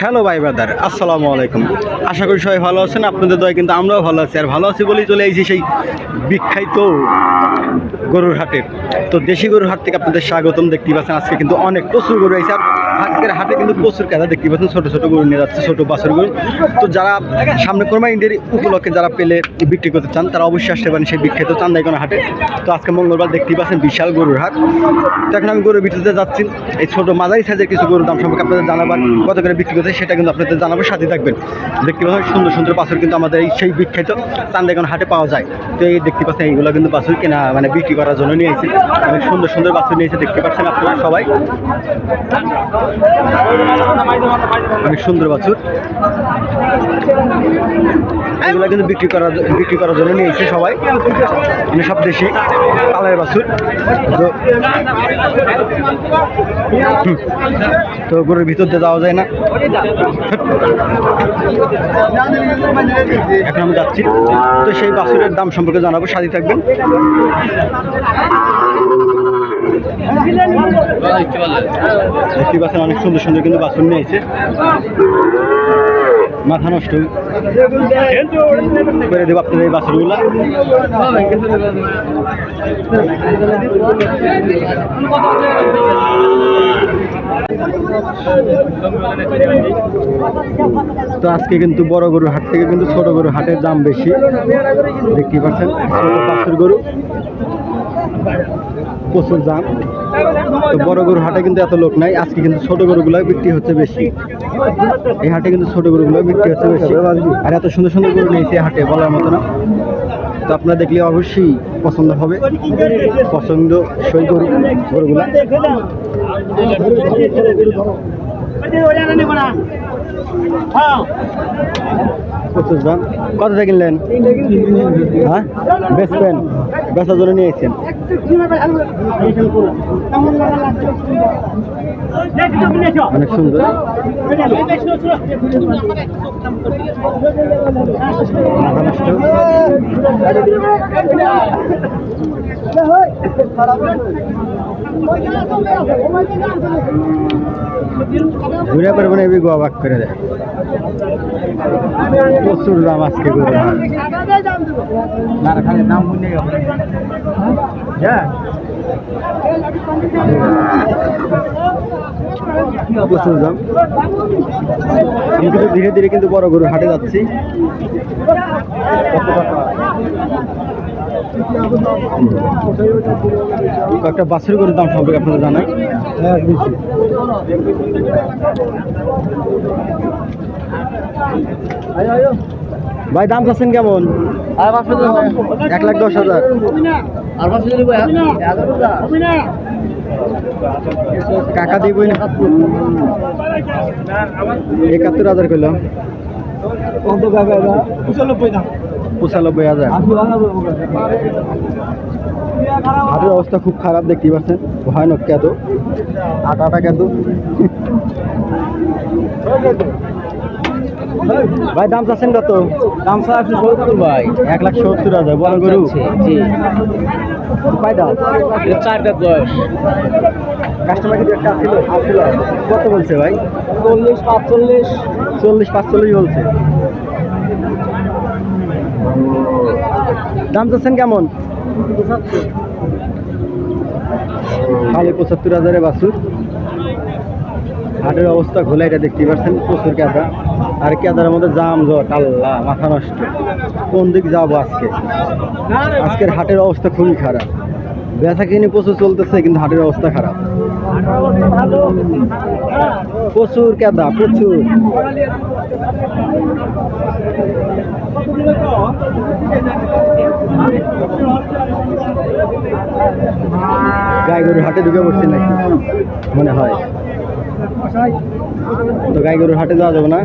Hello ভাই brother আসসালামু আলাইকুম আশা করি সবাই ভালো আছেন। আপনাদের দয় কিন্তু আমরাও ভালো আছি। আর ভালো আছি বলেই চলে এসেছি সেই বিখ্যাত গরুর হাটে। তো দেশি গরুর হাট থেকে আপনাদের স্বাগতম। দেখতে পাচ্ছেন, আজকে কিন্তু অনেক প্রচুর গরু আছে আর আজকের হাটে কিন্তু প্রচুর কেদা দেখতে পাচ্ছেন, ছোটো ছোটো গরু নিয়ে যাচ্ছে, ছোটো বাছুর গরু। তো যারা সামনে কোরবানিদের উপলক্ষে যারা পেলে বিক্রি করতে চান, তারা অবশ্যই আসতে পারেন সেই বিখ্যাত চান্দাইকোনা হাটে। তো আজকে মঙ্গলবার দেখতেই পাচ্ছেন বিশাল গরুর হাট। তো এখন আমি গরুর ভিতরে যাচ্ছি। এই ছোটো মাঝারি সাইজের কিছু গরুর দাম সম্পর্কে আপনাদের জানাবার কত করে বিক্রি করতে সেটা কিন্তু আপনাদের জানাব সাথে থাকবেন। দেখতে পাচ্ছেন সুন্দর সুন্দর বাছুর কিন্তু আমাদের এই সেই বিখ্যাত চান্দাইকোনা হাটে পাওয়া যায়। তো এই দেখতে পাচ্ছেন, এইগুলো কিন্তু বাছুর কেনা মানে বিক্রি করার জন্য নিয়ে এসেছি। অনেক সুন্দর সুন্দর বাছুর নিয়েছে দেখতে পাচ্ছেন আপনারা সবাই। অনেক সুন্দর বাছুর। এগুলো কিন্তু বিক্রি করার বিক্রি করার জন্য নিয়েছে সবাই। মানে সব দেশি পালের বাছুর। তো তো গরুর ভিতর দিয়ে যাওয়া যায় না। এখন আমি যাচ্ছি। তো সেই বাছুরের দাম সম্পর্কে জানাব, সাথে থাকবেন। দেখতে পাচ্ছেন অনেক সুন্দর সুন্দর কিন্তু বাছুর নিয়েছে মাথা নষ্ট। করে দেবো আপনাদের এই বাছুরগুলো তো আজকে কিন্তু বড় গরুর হাট থেকে কিন্তু ছোট গরুর হাটের দাম বেশি। দেখতে পাচ্ছেন বাছুর গরু। প্রচুর দাম। তো বড় গরুর হাটে কিন্তু এত লোক নাই, আজকে কিন্তু ছোট গরুগুলো বিক্রি হচ্ছে বেশি। এই হাটে কিন্তু ছোট গরুগুলো বিক্রি হচ্ছে বেশি। আর এত সুন্দর সুন্দর গরু নিয়েছে হাটে, বলার মতো না। তো আপনারা দেখলে অবশ্যই পছন্দ হবে। পছন্দ সই গরু, গরুগুলা। প্রচুর দাম। কত কিনলেন? হ্যাঁ? বেচবেন বেচার জন্য অনেক সুন্দর। মাথা নষ্ট। ঘুরে পারব না এবি গোয়া বাক করে দেয়। প্রচুর দাম আজকে গরু হ্যাঁ প্রচুর দাম। আমি কিন্তু ধীরে ধীরে কিন্তু বড় গরু হাটে যাচ্ছি। কয়েকটা বাছুর গরুর দাম সম্পর্কে আপনারা জানাই। ভাই দাম চাচ্ছেন কেমন? এক লাখ দশ হাজার। কাকা দিব একাত্তর হাজার করলাম পঁচানব্বই হাজার। হাটের অবস্থা খুব খারাপ দেখতে পাচ্ছেন। ভয়ানক কেদ। আটা আটা কেদ। ভাই দাম চাচ্ছেন কত? দাম স্যার সত্তর ভাই। এক লাখ সত্তর হাজার বড় গরু। জি। কয় দাম চারটা বয়স। কাস্টমার কিন্তু একটা ছিল? ছিল। কত বলছে ভাই? চল্লিশ পাঁচচল্লিশ। চল্লিশ পাঁচচল্লিশ বলছে। দাম চাচ্ছেন কেমন? খালি পঁচাত্তর হাজারে বাছুর। হাটের অবস্থা ঘোলা এটা দেখতে পাচ্ছেন প্রচুর কেদা। আর কেদারের মধ্যে জাম জট আল্লাহ, মাথা নষ্ট। কোন দিক যাব আজকে? আজকের হাটের অবস্থা খুবই খারাপ। বেচা কিনে প্রচুর চলতেছে, কিন্তু হাটের অবস্থা খারাপ। প্রচুর কেদা, প্রচুর। গাই গরুর হাটে ঢুকে পড়ছে নাকি? মনে হয়। তো গাই গরুর হাটে যাওয়া যাবে না?